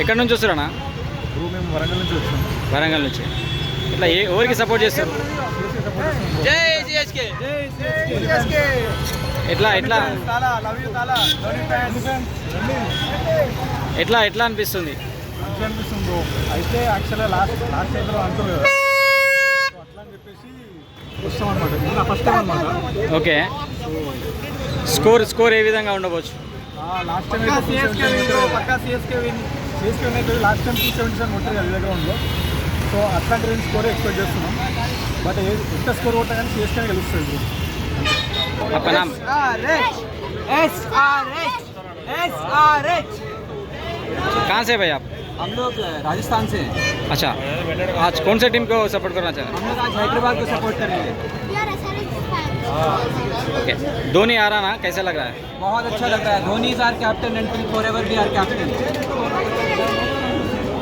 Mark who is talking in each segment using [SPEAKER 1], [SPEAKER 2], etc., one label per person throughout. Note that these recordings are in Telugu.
[SPEAKER 1] ఎక్కడి నుంచి వస్తారన్నా
[SPEAKER 2] మేము వరంగల్ నుంచి వచ్చినాం
[SPEAKER 1] వరంగల్ నుంచి. ఇట్లా ఏ ఎవరికి సపోర్ట్ చేస్తారు? ఎట్లా ఎట్లా? ఎట్లా ఎట్లా అనిపిస్తుంది?
[SPEAKER 2] మంచిగా అనిపిస్తుంది బ్రో. అయితే యాక్చువల్గా లాస్ట్ లాస్ట్ టైంలో అంటారు కదా. సో అట్లా అని చెప్పేసి వస్తాం అనమాట ఇది ఫస్ట్ టైం అనమాట
[SPEAKER 1] ఓకే. స్కోర్ స్కోర్ ఏ విధంగా ఉండవచ్చు?
[SPEAKER 2] లాస్ట్ టైం పక్కా సిఎస్కే విన్. సిఎస్కే విన్ అయితే last time two seventy seven కొట్టారు కదా దగ్గర ఉందో సో అట్లాంటి రేంజ్ స్కోర్ ఎక్స్పెక్ట్ చేస్తున్నాం బట్ ఏ- ఎంత స్కోర్ కొట్టా కానీ సిఎస్కే గెలుస్తుంది బ్రో
[SPEAKER 1] आपका नाम कहाँ से भाई आप
[SPEAKER 3] हम लोग राजस्थान से हैं
[SPEAKER 1] अच्छा आज कौन से टीम को सपोर्ट करना चाहते
[SPEAKER 3] हम लोग आज हैदराबाद को सपोर्ट कर रहे हैं
[SPEAKER 1] हैं ओके धोनी आ रहा ना कैसा लग रहा है
[SPEAKER 3] बहुत अच्छा लग रहा है Dhoni is our captain and will forever be our captain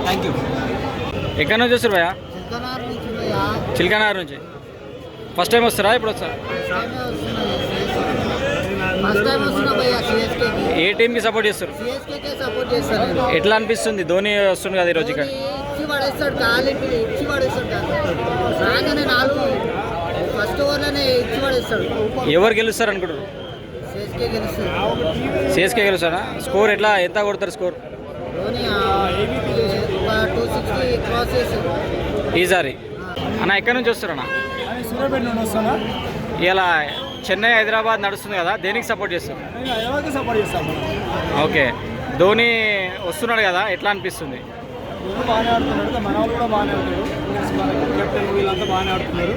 [SPEAKER 3] thank you
[SPEAKER 1] ఎక్కడి నుంచి వస్తారు భయ్యా చిల్కనార్ నుంచి ఫస్ట్ టైం వస్తారా ఇప్పుడు వస్తారా ఏ టీంకి సపోర్ట్ చేస్తారు. ఎట్లా అనిపిస్తుంది? ధోని వస్తుంది కదా ఈరోజు ఇక్కడ.
[SPEAKER 4] ధోని ఇచ్చి పడేస్తాడు గాలికి ఇచ్చి పడేస్తాడు కాదు రాగానే నాలుగు ఫస్ట్ ఓవర్లోనే ఇచ్చి పడేస్తాడు.
[SPEAKER 1] ఎవరు గెలుస్తారు అనుకుంటారు
[SPEAKER 4] సిఎస్కే
[SPEAKER 1] గెలుస్తారా స్కోర్ ఎట్లా ఎంత కొడతారు స్కోర్? ఈసారి. అన్న ఎక్కడి నుంచి వస్తారన్నా?
[SPEAKER 2] నుండి వస్తానా?
[SPEAKER 1] ఇలా చెన్నై హైదరాబాద్ నడుస్తుంది కదా దేనికి సపోర్ట్
[SPEAKER 2] హైదరాబాద్కి సపోర్ట్ చేస్తాను
[SPEAKER 1] ఓకే. ధోని వస్తున్నాడు కదా ఎట్లా అనిపిస్తుంది?
[SPEAKER 2] బాగానే ఆడుతున్నారు మన వాళ్ళు కూడా బాగానే ఆడుతున్నారు కెప్టెన్ వీళ్ళంతా బాగానే ఆడుతున్నారు.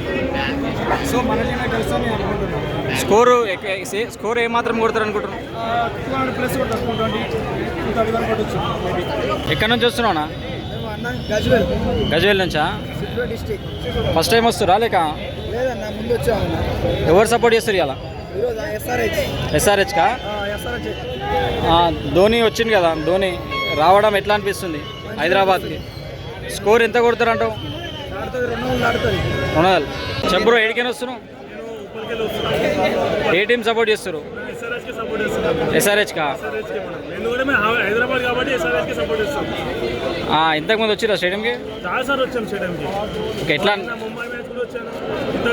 [SPEAKER 2] సో మన టీమే గెలుస్తాను నేను అనుకుంటున్నాను.
[SPEAKER 1] స్కోరు స్కోర్ ఏమాత్రం కొడతారు అనుకుంటున్నాను
[SPEAKER 2] టూ హండ్రెడ్ ప్లస్ కూడా టూ ట్వంటీ టూ థర్టీ వరకు కొట్టచ్చు మేబీ
[SPEAKER 1] ఎక్కడి నుంచి వస్తున్నావునా?
[SPEAKER 4] అన్న గజ్వెల్.
[SPEAKER 1] గజ్వేల్ నుంచా? ఫస్ట్ టైం వస్తురా లేక?
[SPEAKER 4] లేదన్న ముందు వచ్చామన్న.
[SPEAKER 1] ఎవరు సపోర్ట్ చేస్తారు ఇలా
[SPEAKER 4] ఈరోజు? ఎస్ఆర్హెచ్
[SPEAKER 1] ఎస్ఆర్హెచ్కా
[SPEAKER 4] ఎస్ఆర్హెచ్
[SPEAKER 1] ధోని వచ్చింది కదా ధోని రావడం ఎట్లా అనిపిస్తుంది హైదరాబాద్కి? స్కోర్ ఎంత కొడతారు అంటావు చెప్పు ఎడికైనా వస్తున్నావు? ఏ టీం సపోర్ట్ చేస్తారు? ఎస్ఆర్హెచ్కా
[SPEAKER 2] హైదరాబాద్ కాబట్టి ఎస్ఆర్ఎస్కి సపోర్ట్ చేస్తాం
[SPEAKER 1] ఇంతకుముందు వచ్చిరా స్టేడియంకి?
[SPEAKER 2] చాలా సార్లు వచ్చాం స్టేడియంకి.
[SPEAKER 1] ఓకే ఎట్లా?
[SPEAKER 2] నిన్న ముంబై మ్యాచ్ కూడా వచ్చాను.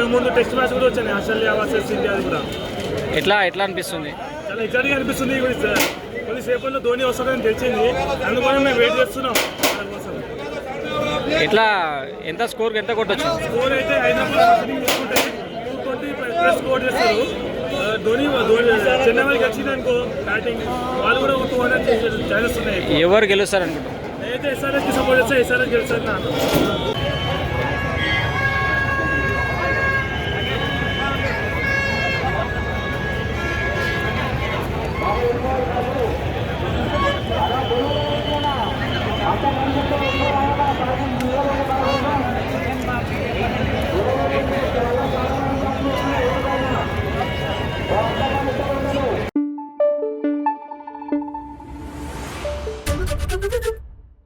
[SPEAKER 2] ఇంతకు ముందు టెస్ట్ మ్యాచ్ కూడా వచ్చాను ఆస్ట్రేలియా వర్సెస్ ఇండియా కూడా.
[SPEAKER 1] ఎట్లా ఎట్లా అనిపిస్తుంది?
[SPEAKER 2] చాలా ఎగ్జైటింగ్ అనిపిస్తుంది ఇప్పుడు స- కొద్దిసేపట్లో ధోని వస్తాడని తెలిసింది. అందుకని మేము వెయిట్ చేస్తున్నాం.
[SPEAKER 1] ఎట్లా ఎంత స్కోర్కి ఎంత కొట్టచ్చు?
[SPEAKER 2] స్కోర్ అయితే Hyderabad two twenty plus score చేస్తారు. ధోని ధోని చెన్నై వాళ్ళకి వచ్చింది అనుకో బ్యాటింగ్ వాళ్ళు కూడా టూ హండ్రెడ్ ఛాన్సెస్ ఉన్నాయి
[SPEAKER 1] ఎవరు గెలుస్తారు అనుకుంటారు
[SPEAKER 2] నేనైతే ఎస్ఆర్ఎస్కి సపోర్ట్ చేస్తే ఎస్ఆర్ఎస్ గెలుస్తారు